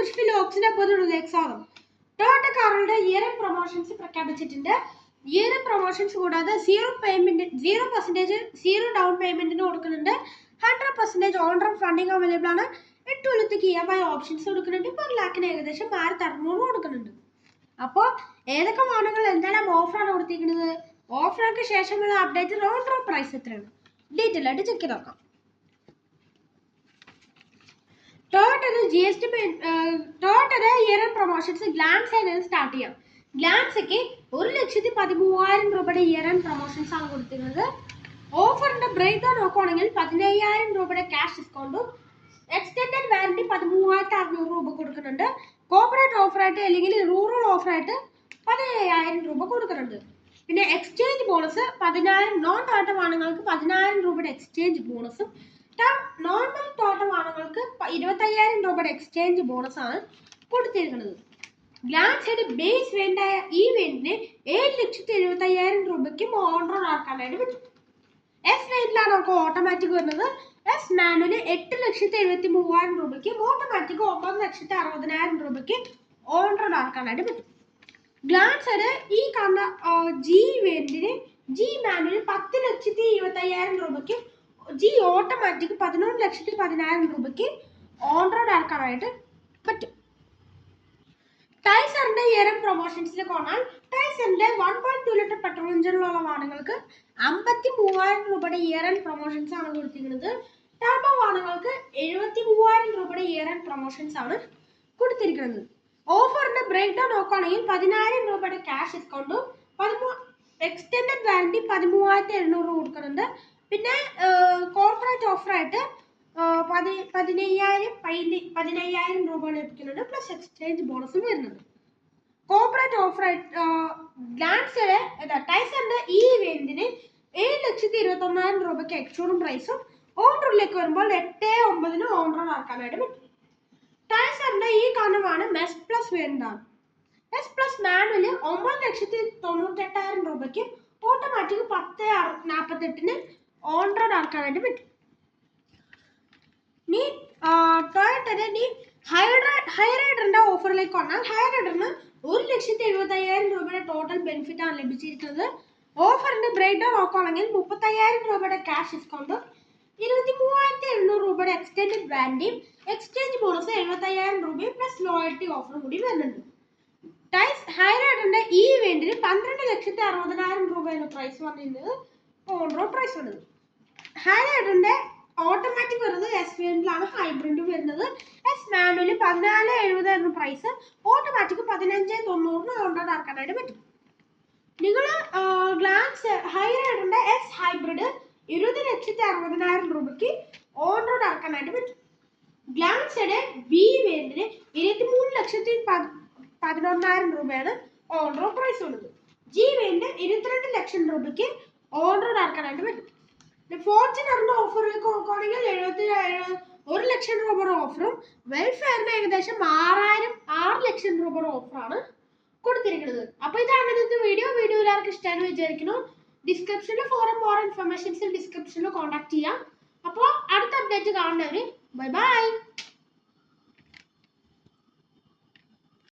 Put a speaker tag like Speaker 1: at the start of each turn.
Speaker 1: ബുഷ്ഫിൽ ഓക്സിനെ പൊതുവിലേക്ക് സ്വാഗതം ടൊയോട്ട കാറുകളുടെ year promotions പ്രഖ്യാപിച്ചിട്ടുണ്ട്. ഇയർ പ്രൊമോഷൻസ് കൂടാതെ zero payment zero percentage zero down പേയ്മെന്റിന് കൊടുക്കുന്നുണ്ട്. Hundred percentage on road funding available ആണ്. എട്ട് കൊല്ലത്തേക്ക് ഇ എം ഐ ഓപ്ഷൻസ് കൊടുക്കുന്നുണ്ട് പെർ ലാക്കിന് ഏകദേശം ആയിരത്തി അറുന്നൂറ് കൊടുക്കുന്നുണ്ട്. അപ്പോൾ ഏതൊക്കെ മോഡലുകൾ എന്തെല്ലാം ഓഫറാണ് കൊടുത്തിരിക്കുന്നത്? ഓഫർക്ക് ശേഷമുള്ള അപ്ഡേറ്റ് റൗണ്ട് പ്രൈസ് എത്രയാണ്? ഡീറ്റെയിൽ ആയിട്ട് ചെക്ക് നോക്കാം. ജി എസ് ടി ടൊയോട്ടയുടെ ഇയർ പ്രൊമോഷൻസ് ഗ്ലാൻസ് ആയിരുന്നു സ്റ്റാർട്ട് ചെയ്യാം. ഗ്ലാൻസയ്ക്ക് ഒരു ലക്ഷത്തി പതിമൂവായിരം രൂപയുടെ ഇയർ ആൻഡ് പ്രൊമോഷൻസ് ആണ് കൊടുത്തിരുന്നത്. ഓഫറിന്റെ ബ്രേക്ക് ഡൗൺ നോക്കുകയാണെങ്കിൽ പതിനയ്യായിരം രൂപയുടെ ക്യാഷ് ഡിസ്കൗണ്ടും എക്സ്റ്റെൻഡഡ് വാറണ്ടി പതിമൂവായിരത്തി അറുന്നൂറ് രൂപ കൊടുക്കുന്നുണ്ട്. കോർപ്പറേറ്റ് ഓഫറായിട്ട് അല്ലെങ്കിൽ റൂറൽ ഓഫറായിട്ട് പതിനയ്യായിരം രൂപ കൊടുക്കുന്നുണ്ട്. പിന്നെ എക്സ്ചേഞ്ച് ബോണസ് പതിനായിരം നോൺ ടോട്ട വാഹനങ്ങൾക്ക് പതിനായിരം രൂപയുടെ എക്സ്ചേഞ്ച് ബോണസും നോർമൽ ടോട്ട വാഹനങ്ങൾക്ക് ഇരുപത്തയ്യായിരം രൂപയുടെ എക്സ്ചേഞ്ച് ബോണസ് ആണ് കൊടുത്തിരിക്കുന്നത്. ഗ്ലാൻസയുടെ ബേസ് വേണ്ടായ ഈ വേണ്ടിന് ഏഴ് ലക്ഷത്തി എഴുപത്തി അയ്യായിരം രൂപയ്ക്ക് ഓൺറോൺ ആക്കാനായിട്ട് പറ്റും. എസ് വേണ്ടിലാണ് നമുക്ക് ഓട്ടോമാറ്റിക് വരുന്നത്. എസ് മാനുവൽ എട്ട് ലക്ഷത്തി എഴുപത്തി മൂവായിരം രൂപയ്ക്ക് ഓട്ടോമാറ്റിക് ഒമ്പത് ലക്ഷത്തി അറുപതിനായിരം രൂപയ്ക്ക് ഓൺറോൺ ആക്കാനായിട്ട് പറ്റും. ഗ്ലാൻസയുടെ ഈ കാണുന്ന ജി വേണ്ടിന് ജി മാനുവിന് പത്ത് ലക്ഷത്തി ഇരുപത്തി അയ്യായിരം രൂപയ്ക്ക് ജി ഓട്ടോമാറ്റിക് പതിനൊന്ന് ലക്ഷത്തി പതിനായിരം രൂപയ്ക്ക് ഓൺ റോഡ് ആക്കാനായിട്ട് പറ്റും. ടൈസറിന്റെ ഇയറും പ്രൊമോഷൻസിലേക്ക് വന്നാൽ ടൈസറിന്റെ one point two litre petrol എഞ്ചിനുള്ള വാഹനങ്ങൾക്ക് അമ്പത്തി മൂവായിരം രൂപയുടെ ഇയർ ആൻഡ് പ്രൊമോഷൻസ് ആണ് കൊടുത്തിരിക്കുന്നത്. ടർബോ വാഹനങ്ങൾക്ക് എഴുപത്തി മൂവായിരം രൂപയുടെ ഇയർ ആൻഡ് പ്രൊമോഷൻസ് ആണ് കൊടുത്തിരിക്കുന്നത്. ഓഫറിന്റെ ബ്രേക്ക് ഡൗൺ നോക്കുകയാണെങ്കിൽ പതിനായിരം രൂപയുടെ ക്യാഷ് ഡിസ്കൗണ്ടും പതിമൂ എക്സ്റ്റെൻഡ് വാറണ്ടി പതിമൂവായിരത്തി എഴുന്നൂറ് കൊടുക്കുന്നുണ്ട്. പിന്നെ കോർപ്പറേറ്റ് ഓഫറായിട്ട് പതി പതിനയ്യായിരം പതിനയ്യായിരം രൂപ ലഭിക്കുന്നുണ്ട് പ്ലസ് എക്സ്ചേഞ്ച് ബോണസും വരുന്നുണ്ട്. കോർപ്പറേറ്റ് ഓഫർ ഗ്ലാൻസിലെ ടൈസറിന്റെ ഈ ഇവന്റിന് ഏഴ് ലക്ഷത്തി ഇരുപത്തി ഒന്നായിരം രൂപയ്ക്ക് എക്സ്ഷോറും പ്രൈസും ഓൺറോഡിലേക്ക് വരുമ്പോൾ എട്ട് ഒമ്പതിന് ഓൺറോഡ് ആക്കാനായിട്ട് പറ്റും. ടൈസറിന്റെ ഈ കാരണമാണ് മെസ് പ്ലസ് വേണ്ടതാണ് എസ് പ്ലസ് മാനുവൽ ഒമ്പത് ലക്ഷത്തി തൊണ്ണൂറ്റെട്ടായിരം രൂപയ്ക്ക് ഓട്ടോമാറ്റിക് പത്ത് നാൽപ്പത്തെട്ടിന് ഓൺറോഡ് ആക്കാനായിട്ട് പറ്റും. നീ ടൊയോട്ടയുടെ നീ ഹൈറൈഡറിന്റെ ഓഫറിലേക്ക് വന്നാൽ ഹൈറൈഡറിന് ഒരു ലക്ഷത്തി എഴുപത്തയ്യായിരം രൂപയുടെ ടോട്ടൽ ബെനിഫിറ്റ് ആണ് ലഭിച്ചിരിക്കുന്നത്. ഓഫറിന്റെ ബ്രേക്ക് ഡൗൺ നോക്കുകയാണെങ്കിൽ മുപ്പത്തയ്യായിരം രൂപയുടെ ക്യാഷ് ഡിസ്കൗണ്ട് ഇരുപത്തി മൂവായിരത്തി എണ്ണൂറ് രൂപയുടെ എക്സ്റ്റെൻഡഡ് വാറണ്ടിയും എക്സ്ചേഞ്ച് ബോണസ് എഴുപത്തയ്യായിരം രൂപയും പ്ലസ് ലോയൽറ്റി ഓഫറും കൂടി വരുന്നുണ്ട്. ടൈസ് ഹൈറൈഡറിന്റെ ഈ ഇവന്റിന് പന്ത്രണ്ട് ലക്ഷത്തി അറുപതിനായിരം രൂപയാണ് പ്രൈസ് വന്നിരുന്നത്. ഓൺറോ പ്രൈസ് വന്നത്. ഹൈറൈഡറിന്റെ ഓട്ടോമാറ്റിക് വരുന്നത് എസ് വേരിയന്റിലാണ് ഹൈബ്രിഡ് വരുന്നത്. എസ് മാനുവൽ പതിനാല് എഴുപത് എന്ന പ്രൈസ് ഓട്ടോമാറ്റിക് പതിനഞ്ച് തൊണ്ണൂറിന് ഓൺ ഇറക്കാനായിട്ട് പറ്റും. നിങ്ങൾ ഗ്ലാൻസ് ഹൈറൈഡറിന്റെ എസ് ഹൈബ്രിഡ് ഇരുപത് ലക്ഷത്തി അറുപതിനായിരം രൂപയ്ക്ക് ഓൺ റോഡ് ആക്കാനായിട്ട് പറ്റും. ഗ്ലാൻസയുടെ ബി വേരിയന്റിന് ഇരുപത്തിമൂന്ന് ലക്ഷത്തി പ- പതിനൊന്നായിരം രൂപയാണ് ഓൺ റോഡ് പ്രൈസ് ഉള്ളത്. ജി വേന്റെ ഇരുപത്തിരണ്ട് ലക്ഷം രൂപയ്ക്ക് ഓൺ റോഡ് ആക്കാനായിട്ട് പറ്റും ഫോർച്യൂണറിന്റെ ഓഫറിലേക്ക് നോക്കുകയാണെങ്കിൽ എഴുപത്തി ഏഴ് ഒരു ലക്ഷം രൂപ ഓഫറും വെൽഫെയറിന് ഏകദേശം ആറായിരം ആറ് ലക്ഷം രൂപയുടെ ഓഫറാണ് കൊടുത്തിരിക്കുന്നത്. അപ്പൊ ഇതാണ് ഇന്നത്തെ വീഡിയോ വീഡിയോ എല്ലാവർക്കും ഇഷ്ടമാണ് വിചാരിക്കുന്നു? ഡിസ്ക്രിപ്ഷനിൽ ഫോർ മോർ ഇൻഫർമേഷൻസ് ഡിസ്ക്രിപ്ഷനിൽ കോൺടാക്ട് ചെയ്യാം. അപ്പോൾ അടുത്ത അപ്ഡേറ്റ് കാണുന്നവർ ബൈ ബൈ